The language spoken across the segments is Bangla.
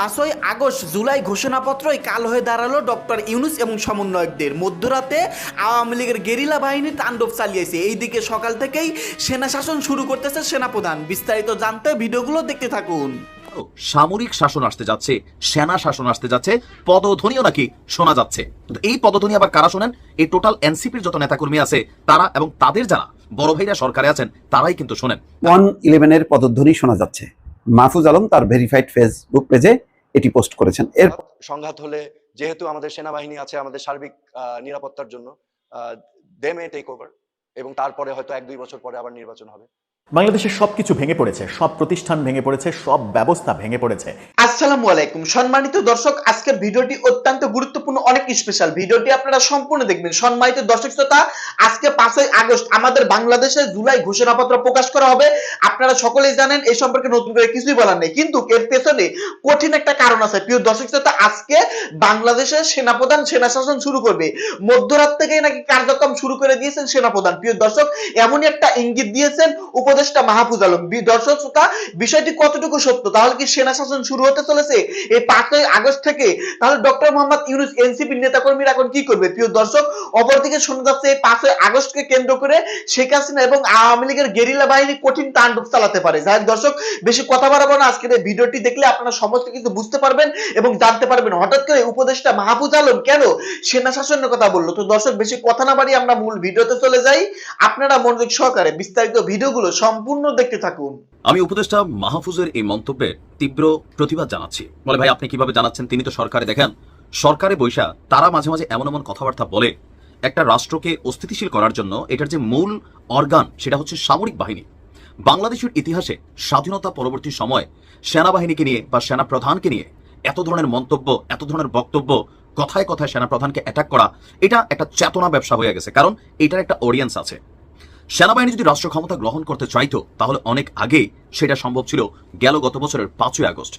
পাঁচই আগস্ট জুলাই ঘোষণাপত্রই কাল হয়ে দাঁড়াল ডক্টর ইউনুস এবং সমন্বয়কদের। মধ্যরাতে আওয়ামী লীগের গেরিলা বাহিনী তাণ্ডব চালিয়েছে। এইদিকে সকাল থেকেই সেনা শাসন শুরু করতেছে সেনাপ্রধান। বিস্তারিত জানতে ভিডিওগুলো দেখতে থাকুন। সামরিক শাসন আসতে যাচ্ছে সেনা শাসন আসতে যাচ্ছে পদধ্বনিও নাকি শোনা যাচ্ছে। এই পদধ্বনি আবার কারা শোনেন? এই টোটাল এনসিপির যত নেতাকর্মী আছে তারা এবং তাদের যারা বড় ভাইরা সরকারে আছেন তারাই কিন্তু শোনেন। ওয়ান ইলেভেনের পদধ্বনি শোনা যাচ্ছে। মাহফুজ আলম তার ভেরিফাইড ফেসবুক পেজে এটি পোস্ট করেছেন। এর সংঘাত হলে যেহেতু আমাদের সেনাবাহিনী আছে আমাদের সার্বিক নিরাপত্তার জন্য দে মে টেক ওভার এবং তারপরে হয়তো এক দুই বছর পরে আবার নির্বাচন হবে। বাংলাদেশের সবকিছু ভেঙে পড়েছে, সব প্রতিষ্ঠান ভেঙে পড়েছে, সব ব্যবস্থা ভেঙে পড়েছে। আসসালামু আলাইকুম। সম্মানিত দর্শক, আজকের ভিডিওটি অত্যন্ত গুরুত্বপূর্ণ, অনেক স্পেশাল ভিডিওটি আপনারা সম্পূর্ণ দেখবেন। সম্মানিত দর্শক শ্রোতা, আজকে পাঁচই আগস্ট, আমাদের বাংলাদেশে জুলাই ঘোষণাপত্র প্রকাশ করা হবে। আপনারা সকলেই জানেন এই সম্পর্কে নতুন করে কিছুই বলার নেই। কিন্তু এর পেছনে কঠিন একটা কারণ আছে। প্রিয় দর্শক শ্রোতা, আজকে বাংলাদেশের সেনাপ্রধান, সেনা শাসন শুরু করবে। মধ্যরাত থেকেই নাকি কার্যক্রম শুরু করে দিয়েছেন সেনাপ্রধান। প্রিয় দর্শক, এমনই একটা ইঙ্গিত দিয়েছেন উপদেষ্টা মাহফুজ আলম। দর্শক শ্রোতা, বিষয়টি কতটুকু সত্য? তাহলে কি সেনা শাসন শুরু হতে চলেছে? এই পাঁচই আগস্ট থেকে, তাহলে ডক্টর মোহাম্মদ ইউনুস এনসিপি নেতাকর্মীরা এখন কি করবে? প্রিয় দর্শক, অপরদিকে শোনা যাচ্ছে এই পাঁচই আগস্টকে কেন্দ্র করে শেখ হাসিনা এবং আওয়ামী লীগের গেরিলা বাহিনী কঠিন তাণ্ডব চালাতে পারে। যাই দর্শক, বেশি কথা বাড়াবো না। আজকের এই ভিডিওটি দেখলে আপনারা সমস্ত কিছু বুঝতে পারবেন এবং জানতে পারবেন। হঠাৎ করে উপদেষ্টা মাহফুজ আলম কেন সেনা শাসনের কথা বলল? তো দর্শক, বেশি কথা না বাড়িয়ে আমরা মূল ভিডিওতে চলে যাই। আপনারা মনোযোগ সহকারে বিস্তারিত ভিডিওগুলো সম্পূর্ণ দেখতে থাকুন। আমি উপদেষ্টা মাহফুজের এই মন্তব্যের তীব্র প্রতিবাদ জানাচ্ছি। বলে, ভাই, আপনি কীভাবে জানাচ্ছেন? তিনি তো সরকারে। দেখেন, সরকারে বৈশা তারা মাঝে মাঝে এমন এমন কথাবার্তা বলে। একটা রাষ্ট্রকে অস্থিতিশীল করার জন্য এটার যে মূল অর্গান, সেটা হচ্ছে সামরিক বাহিনী। বাংলাদেশের ইতিহাসে স্বাধীনতা পরবর্তী সময় সেনাবাহিনীকে নিয়ে বা সেনা প্রধানকে নিয়ে এত ধরনের মন্তব্য, এত ধরনের বক্তব্য, কথায় কথায় সেনা প্রধানকে অ্যাটাক করা, এটা একটা চেতনা ব্যবসা হয়ে গেছে। কারণ এটার একটা অডিয়েন্স আছে। সেনাবাহিনী যদি রাষ্ট্র ক্ষমতা গ্রহণ করতে চাইতো, তাহলে অনেক আগে সেটা সম্ভব ছিল, গেল গত বছরের পাঁচই আগস্ট।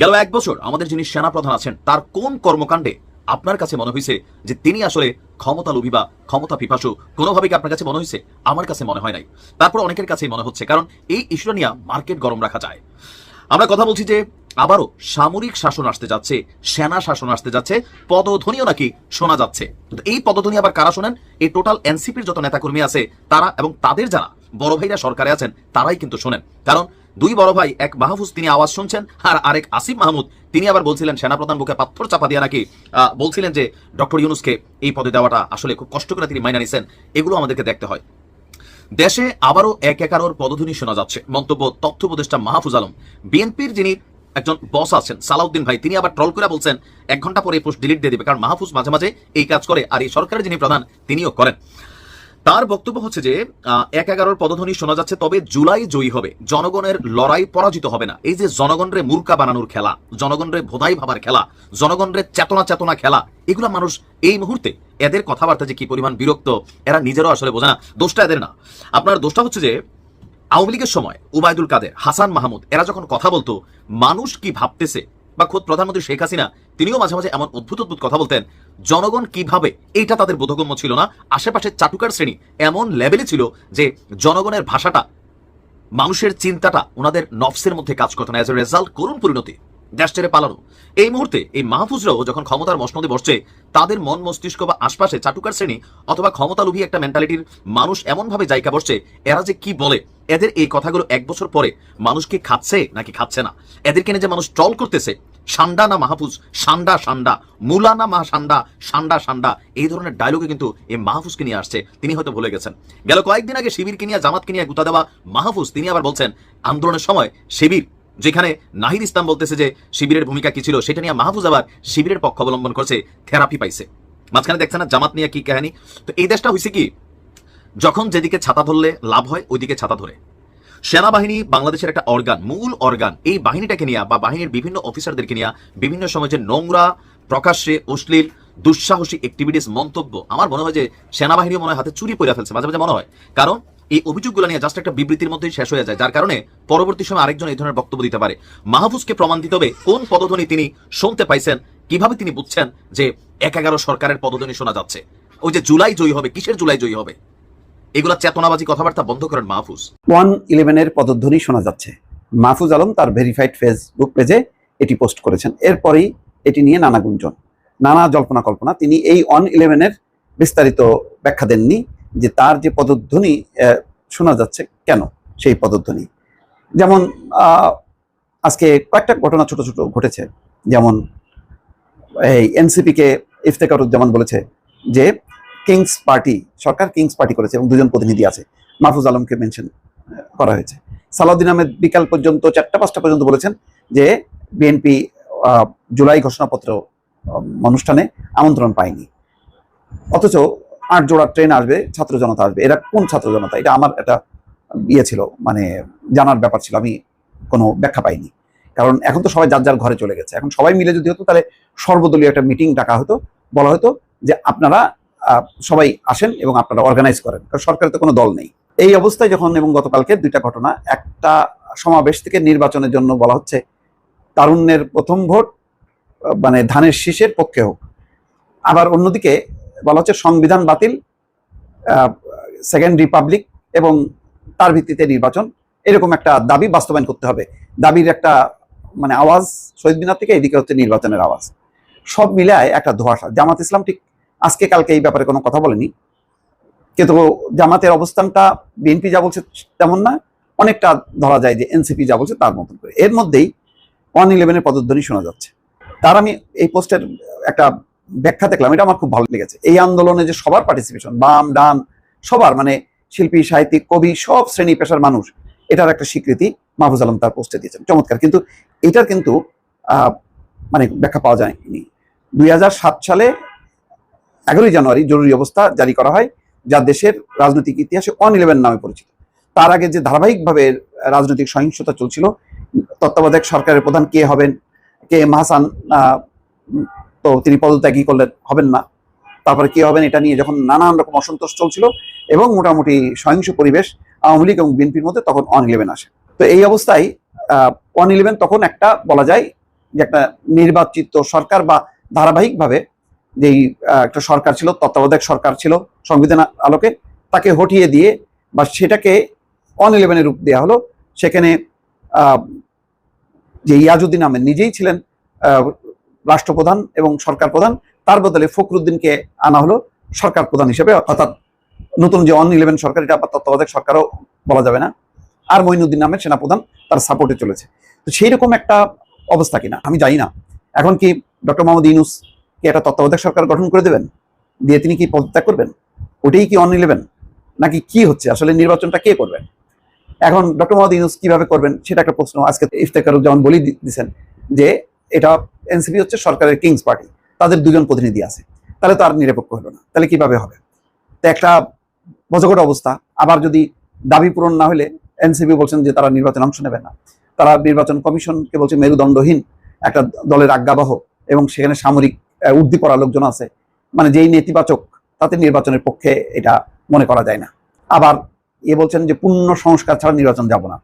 গেল এক বছর আমাদের যিনি সেনাপ্রধান আছেন, তার কোন কর্মকাণ্ডে আপনার কাছে মনে হয়েছে যে তিনি আসলে ক্ষমতা লোভী বা ক্ষমতা পিপাসু? কোনোভাবে কি আপনার কাছে মনে হয়েছে আমার কাছে মনে হয় নাই। তারপর অনেকের কাছেই মনে হচ্ছে, কারণ এই ইস্যুটা নিয়ে মার্কেট গরম রাখা যায়। আমরা কথা বলছি যে আবারও সামরিক শাসন আসতে যাচ্ছে, সেনা শাসন আসতে যাচ্ছে, পদধ্বনিও নাকি শোনা যাচ্ছে। এই পদধ্বনি আবার কারা শোনেন? এই টোটাল এনসিপির যত নেতাকর্মী আছে, তারা এবং তাদের যারা বড় ভাইরা সরকারে আছেন, তারাই কিন্তু শোনেন। কারণ দুই বড় ভাই, এক মাহফুজ, তিনি আওয়াজ শুনছেন, আর আরেক আসিফ মাহমুদ, তিনি আবার বলছিলেন, সেনাপ্রধান বুকে পাথর চাপা দিয়ে নাকি? বলছিলেন যে, ডক্টর ইউনুসকে এই পদে দেওয়াটা আসলে খুব কষ্ট করে তিনি মাইনা নিছেন, এগুলো আমাদেরকে দেখতে হয়। দেশে আবারও এক একারোর পদধ্বনি শোনা যাচ্ছে। মন্তব্য তথ্য উপদেষ্টা মাহফুজ আলম। বিএনপির যিনি একজন বস আছেন, সালাউদ্দিন ভাই। তিনি আবার ট্রল করে বলছেন, এক ঘণ্টা পরে পোস্ট ডিলিট দিয়ে দিবে। কারণ মাহফুজ মাঝে মাঝে এই কাজ করে আর এই সরকারের যিনি প্রধান, তিনিও করেন। তার বক্তব্য হচ্ছে যে এক এগারোর পদধ্বনি শোনা যাচ্ছে, তবে জুলাই জয়ী হবে। জনগণের লড়াই পরাজিত হবে না। এই যে জনগণরে মূর্খা বানানোর খেলা, জনগণরে ভোদাই ভাবার খেলা, জনগণরে চেতনা চেতনা খেলা, এগুলা মানুষ এই মুহূর্তে এদের কথাবার্তা যে কি পরিমাণ বিরক্ত, এরা নিজেরাও আসলে বোঝে না। দোষটা এদের না। আপনার দোষটা হচ্ছে যে আওয়ামী লীগের সময় উবায়দুল কাদের, হাসান মাহমুদ, এরা যখন কথা বলতো, মানুষ কি ভাবতেছে? বা খোদ প্রধানমন্ত্রী শেখ হাসিনা, তিনিও মাঝে মাঝে এমন অদ্ভুত অদ্ভুত কথা বলতেন, জনগণ কীভাবে এইটা তাদের বোধগম্য ছিল না। আশেপাশে চাটুকার শ্রেণি এমন লেভেলে ছিল যে জনগণের ভাষাটা, মানুষের চিন্তাটা, ওনাদের নফসের মধ্যে কাজ করতো না। এজ এ রেজাল্ট করুন পরিণতি। দেশ ছেড়ে পালানো। এই মুহূর্তে এই মাহফুজরাও যখন ক্ষমতার মসনদে বসছে, তাদের মন মস্তিষ্ক বা আশপাশে চাটুকার শ্রেণি অথবা ক্ষমতালোভী একটা মেন্টালিটির মানুষ এমনভাবে জায়গা বসছে, এরা যে কি বলে? এদের এই কথাগুলো এক বছর পরে মানুষকে খাচ্ছে নাকি খাচ্ছে না? এদেরকে নিয়ে যে মানুষ ট্রল করতেছে, সান্ডা না মাহফুজ, সান্ডা সান্ডা, মুলা না মা সান্ডা সান্ডা সান্ডা, এই ধরনের ডায়লগে কিন্তু এই মাহফুজকে নিয়ে আসছে, তিনি হয়তো ভুলে গেছেন। গেল কয়েকদিন আগে শিবিরকে নিয়ে, জামাতকে নিয়ে গুতা দেওয়া মাহফুজ, তিনি আবার বলছেন, আন্দোলনের সময় শিবির যেখানে নাহিদ ইসলাম বলতেছে যে শিবিরের ভূমিকা কি ছিল সেটা নিয়ে মাহফুজ আবার শিবিরের পক্ষ অবলম্বন করছে, থেরাপি পাইছে। মাঝখানে দেখছেন না, জামাত নিয়ে কি কাহিনী? তো এই দেশটা হয়েছে কি, যখন যেদিকে ছাতা ধরলে লাভ হয়, ওইদিকে ছাতা ধরে। সেনাবাহিনী বাংলাদেশের একটা অর্গান, মূল অর্গান, এই বাহিনীটাকে নিয়ে বা বাহিনীর বিভিন্ন অফিসারদেরকে নিয়ে বিভিন্ন সময় যে নোংরা, প্রকাশ্যে অশ্লীল, দুঃসাহসী অ্যাক্টিভিটিস মন্তব্য, আমার মনে হয় যে সেনাবাহিনীও মনে হয় হাতে চুরি পড়ে ফেলছে, মাঝে মাঝে মনে হয়। কারণ এই অভিযোগগুলো নিয়ে জাস্ট একটা বিবৃতির মধ্যেই শেষ হয়ে যায়, যার কারণে পরবর্তী সময় আরেকজন এই ধরনের বক্তব্য দিতে পারে। মাহফুজকে প্রমাণ দিতে হবে কোন পদধ্বনি তিনি শুনতে পাইছেন, কীভাবে তিনি বুঝছেন যে এক এগারো সরকারের পদধ্বনি শোনা যাচ্ছে। ওই যে জুলাই জয়ী হবে, কিসের জুলাই জয়ী হবে? এগুলা চেতনাবাজি কথাবার্তা বন্ধ করেন মাহফুজ। ওয়ান ইলেভেনের পদধ্বনি শোনা যাচ্ছে। মাহফুজ আলম তার ভেরিফাইড ফেসবুক পেজে এটি পোস্ট করেছেন। এরপরেই এটি নিয়ে নানা গুঞ্জন, নানা জল্পনা কল্পনা। তিনি এই অন ইলেভেনের বিস্তারিত ব্যাখ্যা দেননি। যে তার যে পদধ্বনি শোনা যাচ্ছে, কেন সেই পদধ্বনি? যেমন আজকে কয়েকটা ঘটনা ছোট ছোট ঘটেছে। যেমন, এই এনসিপিকে ইফতেকারুজ্জামান বলেছে যে, কিংস পার্টি, সরকার কিংস পার্টি করেছে এবং দুজন প্রতিনিধি আছে, মাহফুজ আলমকে মেনশন করা হয়েছে। সালাউদ্দিন আহমেদ বিকাল পর্যন্ত, চারটা পাঁচটা পর্যন্ত বলেছেন যে, বিএনপি জুলাই ঘোষণাপত্র অনুষ্ঠানে আমন্ত্রণ পায়নি। অথচ আট জোড়া ট্রেন আসবে, ছাত্র জনতা আসবে। এরা কোন ছাত্র জনতা? এটা আমার একটা ইয়ে ছিল মানে জানার ব্যাপার ছিল, আমি কোনো ব্যাখ্যা পাইনি। কারণ এখন তো সবাই যার যার ঘরে চলে গেছে। এখন সবাই মিলে যদি হতো, তাহলে সর্বদলীয় একটা মিটিং ডাকা হতো। বলা হতো যে আপনারা সবাই আসেন এবং আপনারা অর্গানাইজ করেন। কারণ সরকারের তো কোনো দল নেই। এই অবস্থায় যখন এবং গতকালকে দুইটা ঘটনা, একটা সমাবেশ থেকে নির্বাচনের জন্য বলা হচ্ছে, তারুণ্যের প্রথম ভোট মানে ধানের শীষের পক্ষে হোক। আবার অন্যদিকে বলা হচ্ছে সংবিধান বাতিল সেকেন্ড রিপাবলিক এবং তার ভিত্তিতে নির্বাচন, এরকম একটা দাবি বাস্তবায়ন করতে হবে। দাবির একটা মানে আওয়াজ শহীদ মিনার থেকে এদিকে হচ্ছে নির্বাচনের আওয়াজ। সব মিলায় একটা ধোঁয়াশা। জামাত ইসলাম ঠিক আজকে কালকে এই ব্যাপারে কোনো কথা বলেনি। কিন্তু জামাতের অবস্থানটা, বিএনপি যা বলছে তেমন না, অনেকটা ধরা যায় যে এনসিপি যা বলছে তার মতন করে। এর মধ্যেই ওয়ান ইলেভেনের পদধ্বনি শোনা যাচ্ছে। তার আমি এই পোস্টের একটা ব্যাখ্যা দেখলাম এটা আমার খুব ভালো লেগেছে। এই আন্দোলনে যে সবার পার্টিসিপেশন বাম ডান সবার মানে শিল্পী সাহিত্যিক কবি সব শ্রেণি পেশার মানুষ এটার একটা স্বীকৃতি মাহফুজ আলম তার পোস্টে দিয়েছেন। চমৎকার কিন্তু এটার কিন্তু মানে ব্যাখ্যা পাওয়া যায়নি। দুই হাজার সাত সালে এগারোই জানুয়ারি জরুরি অবস্থা জারি করা হয় যা দেশের রাজনৈতিক ইতিহাসে অন ইলেভেন নামে পরিচিত। তার আগে যে ধারাবাহিকভাবে রাজনৈতিক সহিংসতা চলছিল তত্ত্বাবধায়ক সরকারের প্রধান কে হবেন? কে? এম হাসান আহ, উম, তো তিনি পদত্যাগী করলেন, হবেন না। তারপরে কি হবেন এটা নিয়ে যখন নানান রকম অসন্তোষ চলছিল এবং মোটামুটি সহিংস পরিবেশ আওয়ামী লীগ এবং বিএনপির মধ্যে তখন অন ইলেভেন আসে। তো এই অবস্থায় অন ইলেভেন তখন একটা বলা যায় যে একটা নির্বাচিত সরকার বা ধারাবাহিকভাবে যেই একটা সরকার ছিল, তত্ত্বাবধায়ক সরকার ছিল সংবিধান আলোকে, তাকে হটিয়ে দিয়ে বা সেটাকে অন ইলেভেনের রূপ দেওয়া হলো। সেখানে যে ইয়াজুদ্দিন আহমেদ নিজেই ছিলেন রাষ্ট্রপ্রধান এবং সরকার প্রধান, তার বদলে ফখরুদ্দিনকে আনা হলো সরকার প্রধান হিসেবে, অর্থাৎ নতুন যে অন ইলেভেন সরকার, এটা তত্ত্বাবধায়ক সরকারও বলা যাবে না। আর মঈনুদ্দিন নামের সেনাপ্রধান, তার সাপোর্টে চলেছে। তো সেই রকম একটা অবস্থা কিনা? আমি জানি না। এখন কি ডক্টর মোহাম্মদ ইউনুস কি একটা তত্ত্বাবধায়ক সরকার গঠন করে দেবেন? দিয়ে তিনি কি পদত্যাগ করবেন? ওটাই কি অন ইলেভেন নাকি কি হচ্ছে? আসলে নির্বাচনটা কে করবেন এখন ডক্টর মোহাম্মদ ইউনুস কীভাবে করবেন? সেটা একটা প্রশ্ন আজকে ইফতেকার যেমন বলি দিচ্ছেন যে এটা এনসিপি হচ্ছে সরকারের কিংস পার্টি, তাদের দুজন প্রতিনিধি আছে। তাহলে তো আর নিরপেক্ষ হলো না। তাহলে কীভাবে হবে? তো একটা বজগট অবস্থা। আবার যদি দাবি পূরণ না হলে এনসিপি বলছেন যে তারা নির্বাচন অংশ নেবে না। তারা নির্বাচন কমিশনকে বলছে মেরুদণ্ডহীন একটা দলের আজ্ঞাবহ এবং সেখানে সামরিক উর্দি করা লোকজন আছে। মানে যেই নেতিবাচক, তাতে নির্বাচনের পক্ষে এটা মনে করা যায় না। আবার এ বলছেন যে পূর্ণ সংস্কার ছাড়া নির্বাচন যাব না।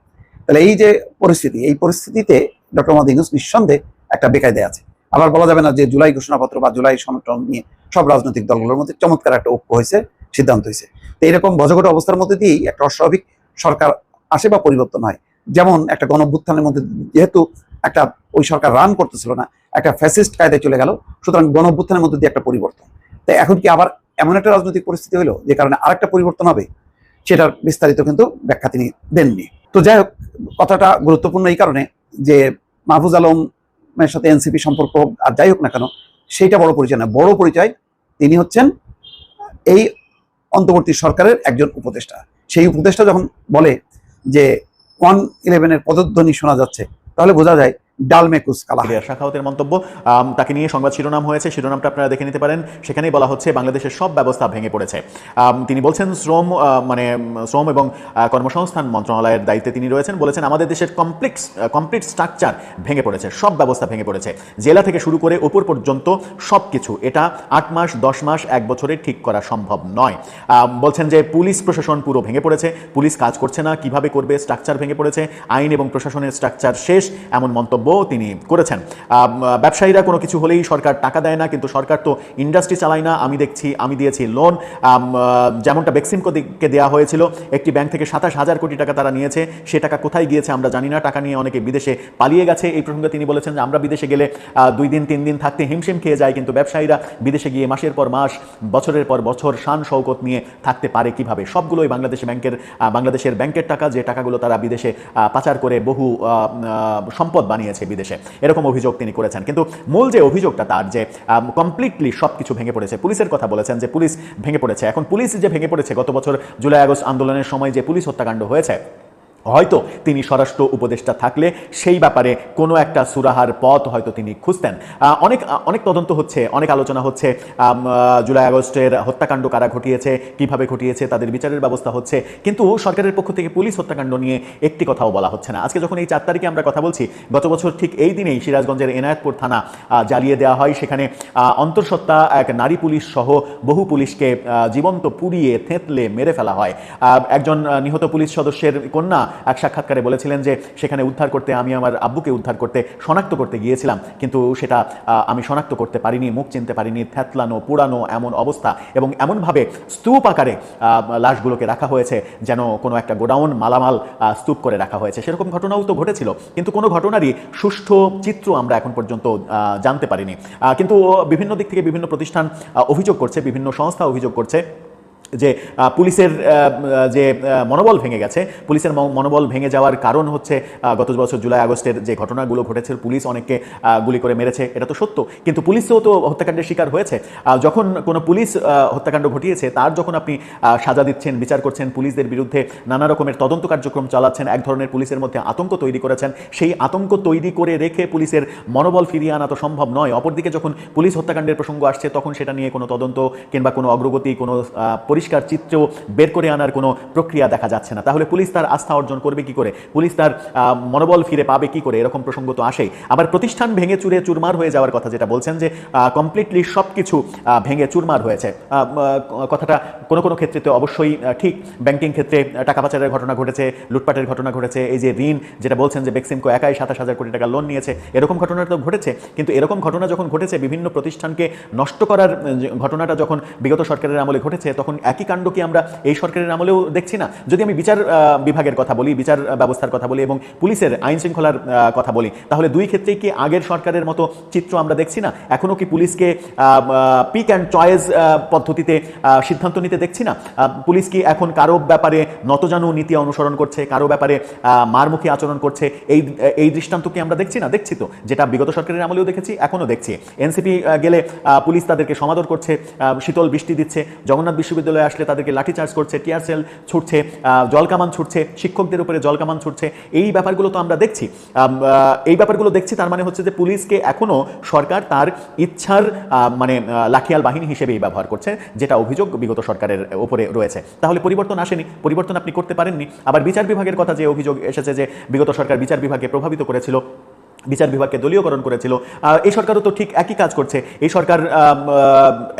তাহলে এই যে পরিস্থিতি, এই পরিস্থিতিতে ডক্টর মোহাম্মদ ইউনুস নিঃসন্দেহে একটা বেকায়দায় আছে। আবার বলা যাবে না যে জুলাই ঘোষণাপত্র বা জুলাই সমর্থন নিয়ে সব রাজনৈতিক দলগুলোর মধ্যে চমৎকার একটা ঐক্য হয়েছে, সিদ্ধান্ত হয়েছে। তো এরকম বজগট অবস্থার মধ্যে দিয়েই একটা অস্বাভাবিক সরকার আসে বা পরিবর্তন হয়। যেমন একটা গণভ্যুত্থানের মধ্যে যেহেতু একটা ওই সরকার রান করতেছিল না, একটা ফ্যাসিস্ট কায়দায় চলে গেল, সুতরাং গণভ্যুত্থানের মধ্যে দিয়ে একটা পরিবর্তন। তো এখন কি আবার এমন একটা রাজনৈতিক পরিস্থিতি হলো যে কারণে আরেকটা পরিবর্তন হবে? সেটার বিস্তারিত কিন্তু ব্যাখ্যা তিনি দেননি। তো যাই হোক, কথাটা গুরুত্বপূর্ণ এই কারণে যে মাহফুজ আলমের সাথে এনসিপি সম্পর্ক, আর যাই হোক না কেন, সেইটা বড় পরিচয় না। বড় পরিচয়, তিনি হচ্ছেন এই অন্তর্বর্তী সরকারের একজন উপদেষ্টা। সেই উপদেষ্টা যখন বলে যে, ওয়ান ইলেভেনের পদধ্বনি শোনা যাচ্ছে, তাহলে বোঝা যায় ডালমে কুস কালা রিয়া শাখাওয়াতের মন্তব্য তাকে নিয়ে সংবাদ শিরোনাম হয়েছে, শিরোনামটা আপনারা দেখে নিতে পারেন। সেখানেই বলা হচ্ছে, বাংলাদেশের সব ব্যবস্থা ভেঙে পড়েছে। তিনি বলছেন, শ্রম মানে শ্রম এবং কর্মসংস্থান মন্ত্রণালয়ের দায়িত্বে তিনি রয়েছেন, বলেছেন, আমাদের দেশের কমপ্লেক্স কমপ্লিট স্ট্রাকচার ভেঙে পড়েছে, সব ব্যবস্থা ভেঙে পড়েছে। জেলা থেকে শুরু করে উপর পর্যন্ত সব কিছু এটা আট মাস, দশ মাস, এক বছরে ঠিক করা সম্ভব নয়। বলছেন যে, পুলিশ প্রশাসন পুরো ভেঙে পড়েছে, পুলিশ কাজ করছে না, কীভাবে করবে, স্ট্রাকচার ভেঙে পড়েছে, আইন এবং প্রশাসনের স্ট্রাকচার শেষ, এমন মন্তব্য মন্তব্য তিনি করেছেন। ব্যবসায়ীরা কোনো কিছু হলেই সরকার টাকা দেয় না, কিন্তু সরকার তো ইন্ডাস্ট্রি চালায় না। আমি দেখছি, আমি দিয়েছি লোন যেমনটা বেক্সিমকে দেওয়া হয়েছিল, একটি ব্যাংক থেকে সাতাশ হাজার কোটি টাকা তারা নিয়েছে। সে টাকা কোথায় গিয়েছে আমরা জানি না। টাকা নিয়ে অনেকে বিদেশে পালিয়ে গেছে। এই প্রসঙ্গে তিনি বলেছেন যে আমরা বিদেশে গেলে দুই দিন, তিন দিন থাকতে হিমশিম খেয়ে যায়, কিন্তু ব্যবসায়ীরা বিদেশে গিয়ে মাসের পর মাস, বছরের পর বছর শান শৌকত নিয়ে থাকতে পারে কীভাবে? সবগুলোই বাংলাদেশ ব্যাংকের বাংলাদেশের ব্যাংকের টাকা। যে টাকাগুলো তারা বিদেশে পাচার করে বহু সম্পদ বানিয়েছে। বিদেশে। এরকম অভিযোগ তিনি করেছেন। কিন্তু মূল যে অভিযোগটা তার যে কমপ্লিটলি সব কিছু ভেঙে পড়েছে, পুলিশের কথা বলেছেন যে পুলিশ ভেঙে পড়েছে। এখন পুলিশ যে ভেঙে পড়েছে, গত বছর জুলাই আগস্ট আন্দোলনের সময় যে পুলিশ হত্যাকাণ্ড হয়েছে হয়তো তিনি স্বরাষ্ট্র উপদেষ্টা থাকলে সেই ব্যাপারে কোনো একটা সুরাহার পথ হয়তো তিনি খুঁজতেন। অনেক অনেক তদন্ত হচ্ছে, অনেক আলোচনা হচ্ছে জুলাই আগস্টের হত্যাকাণ্ড কারা ঘটিয়েছে, কীভাবে ঘটিয়েছে, তাদের বিচারের ব্যবস্থা হচ্ছে। কিন্তু সরকারের পক্ষ থেকে পুলিশ হত্যাকাণ্ড নিয়ে একটি কথাও বলা হচ্ছে না। আজকে যখন এই চার তারিখে আমরা কথা বলছি, গত বছর ঠিক এই দিনেই সিরাজগঞ্জের এনায়েতপুর থানা জ্বালিয়ে দেওয়া হয়। সেখানে অন্তঃসত্ত্বা এক নারী পুলিশ সহ বহু পুলিশকে জীবন্ত পুড়িয়ে থেঁতলে মেরে ফেলা হয়। একজন নিহত পুলিশ সদস্যের কন্যা এক সাক্ষাৎকারে বলেছিলেন যে সেখানে উদ্ধার করতে আমি আমার আব্বুকে উদ্ধার করতে শনাক্ত করতে গিয়েছিলাম। কিন্তু সেটা আমি শনাক্ত করতে পারিনি, মুখ চিনতে পারিনি থ্যাতলানো পুরানো এমন অবস্থা এবং এমনভাবে স্তূপ আকারে লাশগুলোকে রাখা হয়েছে যেন কোনো একটা গোডাউন মালামাল স্তূপ করে রাখা হয়েছে। সেরকম ঘটনাও তো ঘটেছিল, কিন্তু কোনো ঘটনারই সুষ্ঠু চিত্র আমরা এখন পর্যন্ত জানতে পারিনি। কিন্তু বিভিন্ন দিক থেকে বিভিন্ন প্রতিষ্ঠান অভিযোগ করছে, বিভিন্ন সংস্থা অভিযোগ করছে যে পুলিশের যে মনোবল ভেঙে গেছে, পুলিশের মনোবল ভেঙে যাওয়ার কারণ হচ্ছে গত বছর জুলাই, আগস্টের যে ঘটনাগুলো ঘটেছে, পুলিশ অনেককে গুলি করে মেরেছে, এটা তো সত্য। কিন্তু পুলিশও তো হত্যাকাণ্ডের শিকার হয়েছে। যখন কোনো পুলিশ হত্যাকাণ্ড ঘটিয়েছে, তার যখন আপনি সাজা দিচ্ছেন, বিচার করছেন, পুলিশদের বিরুদ্ধে নানা রকমের তদন্ত কার্যক্রম চালাচ্ছেন, এক ধরনের পুলিশের মধ্যে আতঙ্ক তৈরি করেছেন, সেই আতঙ্ক তৈরি করে রেখে পুলিশের মনোবল ফিরিয়ে আনা তো সম্ভব নয়। অপরদিকে যখন পুলিশ হত্যাকাণ্ডের প্রসঙ্গ আসছে, তখন সেটা নিয়ে কোনো তদন্ত কিংবা কোনো অগ্রগতি, কোনো পরিষ্কার চিত্র বের করে আনার কোনো প্রক্রিয়া দেখা যাচ্ছে না। তাহলে পুলিশ তার আস্থা অর্জন করবে কি করে? পুলিশ তার মনোবল ফিরে পাবে কি করে? এরকম প্রসঙ্গ তো আসেই। আবার প্রতিষ্ঠান ভেঙে চুরে চুরমার হয়ে যাওয়ার কথা যেটা বলছেন যে কমপ্লিটলি সব কিছু ভেঙে চুরমার হয়েছে। কথাটা কোনো কোনো ক্ষেত্রে তো অবশ্যই ঠিক। ব্যাংকিং ক্ষেত্রে টাকা পাচারের ঘটনা ঘটেছে, লুটপাটের ঘটনা ঘটেছে, এই যে ঋণ যেটা বলছেন যে বেক্সিমকো একাই সাতাশ হাজার কোটি টাকা লোন নিয়েছে, এরকম ঘটনা তো ঘটেছে। কিন্তু এরকম ঘটনা যখন ঘটেছে, বিভিন্ন প্রতিষ্ঠানকে নষ্ট করার ঘটনাটা যখন বিগত সরকারের আমলে ঘটেছে, তখন একই কাণ্ড কি আমরা এই সরকারের আমলেও দেখছি না? যদি আমি বিচার বিভাগের কথা বলি, বিচার ব্যবস্থার কথা বলি এবং পুলিশের আইন শৃঙ্খলার কথা বলি, তাহলে দুই ক্ষেত্রেই কি আগের সরকারের মতো চিত্র আমরা দেখছি না? এখনও কি পুলিশকে পিক অ্যান্ড চয়েস পদ্ধতিতে সিদ্ধান্ত নিতে দেখছি না? পুলিশ কি এখন কারও ব্যাপারে নতজানু নীতি অনুসরণ করছে, কারও ব্যাপারে মারমুখী আচরণ করছে? এই এই দৃষ্টান্ত কি আমরা দেখছি না? দেখছি তো। যেটা বিগত সরকারের আমলেও দেখেছি এখনও দেখছি। এনসিপি গেলে পুলিশ তাদেরকে সমাদর করছে শীতল বৃষ্টি দিচ্ছে, জগন্নাথ বিশ্ববিদ্যালয়ে আসলে তাদেরকে লাঠিচার্জ করছে, টিয়ার সেল ছুটছে জলকামান ছুটছে, শিক্ষকদের উপরে জলকামান ছুটছে। এই ব্যাপারগুলো তো আমরা দেখছি। এই ব্যাপারগুলো দেখছি তার মানে হচ্ছে যে পুলিশকে এখনও সরকার তার ইচ্ছার মানে লাঠিয়াল বাহিনী হিসেবেই ব্যবহার করছে, যেটা অভিযোগ বিগত সরকারের উপরে রয়েছে। তাহলে পরিবর্তন আসেনি, পরিবর্তন আপনি করতে পারেননি। আবার বিচার বিভাগের কথা যে অভিযোগ এসেছে যে বিগত সরকার বিচার বিভাগকে প্রভাবিত করেছিল বিচার বিভাগকে দলীয়করণ করেছিল। এই সরকারও তো ঠিক একই কাজ করছে। এই সরকার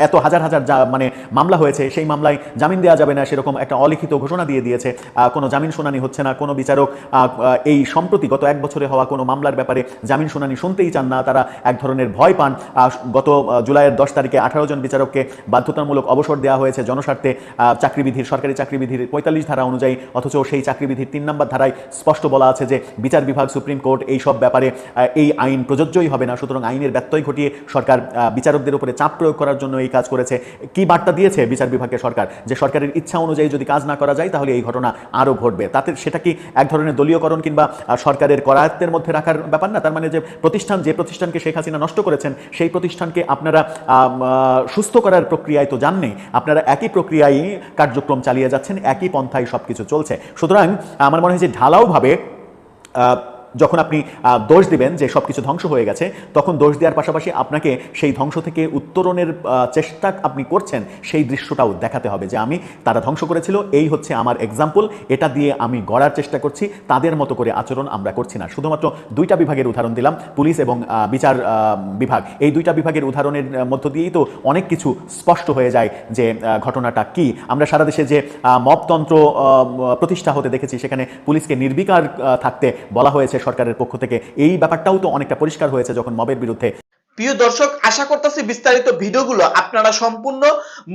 এত হাজার হাজার মানে মামলা হয়েছে, সেই মামলায় জামিন দেওয়া যাবে না, সেরকম একটা অলিখিত ঘোষণা দিয়ে দিয়েছে। কোনো জামিন শুনানি হচ্ছে না, কোনো বিচারক এই সম্প্রতি গত এক বছরে হওয়া কোনো মামলার ব্যাপারে জামিন শুনানি শুনতেই চান না, তারা এক ধরনের ভয় পান। গত জুলাইয়ের দশ তারিখে আঠারো জন বিচারককে বাধ্যতামূলক অবসর দেওয়া হয়েছে জনস্বার্থে। চাকরিবিধির, সরকারি চাকরিবিধির পঁয়তাল্লিশ ধারা অনুযায়ী, অথচ সেই চাকরিবিধির তিন নম্বর ধারায় স্পষ্ট বলা আছে যে বিচার বিভাগ, সুপ্রিম কোর্ট এই সব ব্যাপারে এই আইন প্রযোজ্যই হবে না, সুতরাং আইনের ব্যত্যয় ঘটিয়ে সরকার বিচারকদের উপরে চাপ প্রয়োগ করার জন্য এই কাজ করেছে। কি বার্তা দিয়েছে বিচার বিভাগের সরকার? যে সরকারের ইচ্ছা অনুযায়ী যদি কাজ না করা যায়, তাহলে এই ঘটনা আরও ঘটবে। তাতে সেটা কি এক ধরনের দলীয়করণ কিংবা সরকারের করায়ত্তের মধ্যে রাখার ব্যাপার না? তার মানে যে প্রতিষ্ঠান, যে প্রতিষ্ঠানকে শেখ হাসিনা নষ্ট করেছেন, সেই প্রতিষ্ঠানকে আপনারা সুস্থ করার প্রক্রিয়ায় তো যাননি আপনারা একই প্রক্রিয়ায় কার্যক্রম চালিয়ে যাচ্ছেন, একই পন্থায় সব কিছু চলছে। সুতরাং আমার মনে হয় যে ঢালাওভাবে যখন আপনি দোষ দিবেন যে সব কিছু ধ্বংস হয়ে গেছে, তখন দোষ দেওয়ার পাশাপাশি আপনাকে সেই ধ্বংস থেকে উত্তরণের চেষ্টা আপনি করছেন, সেই দৃশ্যটাও দেখাতে হবে যে আমি, তারা ধ্বংস করেছিল, এই হচ্ছে আমার এক্সাম্পল এটা দিয়ে আমি গড়ার চেষ্টা করছি, তাদের মতো করে আচরণ আমরা করছি না। শুধুমাত্র দুইটা বিভাগের উদাহরণ দিলাম, পুলিশ এবং বিচার বিভাগ। এই দুইটা বিভাগের উদাহরণের মধ্য দিয়েই তো অনেক কিছু স্পষ্ট হয়ে যায় যে ঘটনাটা কি। আমরা সারা দেশে যে মপতন্ত্র প্রতিষ্ঠা হতে দেখেছি, সেখানে পুলিশকে নির্বিকার থাকতে বলা হয়েছে। সরকারের পক্ষ থেকে। এই ব্যাপারটাও তো অনেকটা পরিষ্কার হয়েছে যখন মবের বিরুদ্ধে প্রিয় দর্শক, আশা করতেছি বিস্তারিত ভিডিওগুলো আপনারা সম্পূর্ণ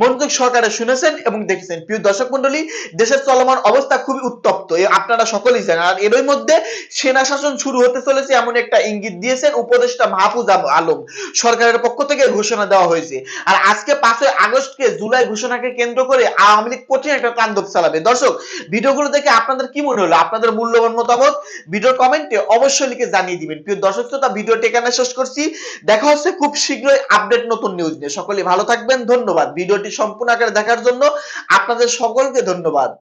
মনোযোগ সহকারে শুনেছেন এবং দেখেছেন। প্রিয় দর্শক মন্ডলী দেশের চলমান অবস্থা খুবই উত্তপ্ত। আপনারা সকলেই জানেন। আর এরই মধ্যে সেনা শাসন শুরু হতে চলেছে এমন একটা ইঙ্গিত দিয়েছেন উপদেষ্টা মাহফুজ আলম। সরকারের পক্ষ থেকে ঘোষণা দেওয়া হয়েছে। আর আজকে পাঁচই আগস্টকে জুলাই ঘোষণাকে কেন্দ্র করে আওয়ামী লীগ কঠিন একটা তাণ্ডব চালাবে। দর্শক, ভিডিওগুলো দেখে আপনাদের কি মনে হলো? আপনাদের মূল্যবান মতামত ভিডিওর কমেন্টে অবশ্যই লিখে জানিয়ে দিবেন। প্রিয় দর্শক শ্রোতা, ভিডিওটি এখানে শেষ করছি। দেখা হচ্ছে খুব শীঘ্রই আপডেট নতুন নিউজ নিয়ে। সকলে ভালো থাকবেন, ধন্যবাদ। ভিডিওটি সম্পূর্ণ আকারে দেখার জন্য আপনাদের সকলকে ধন্যবাদ।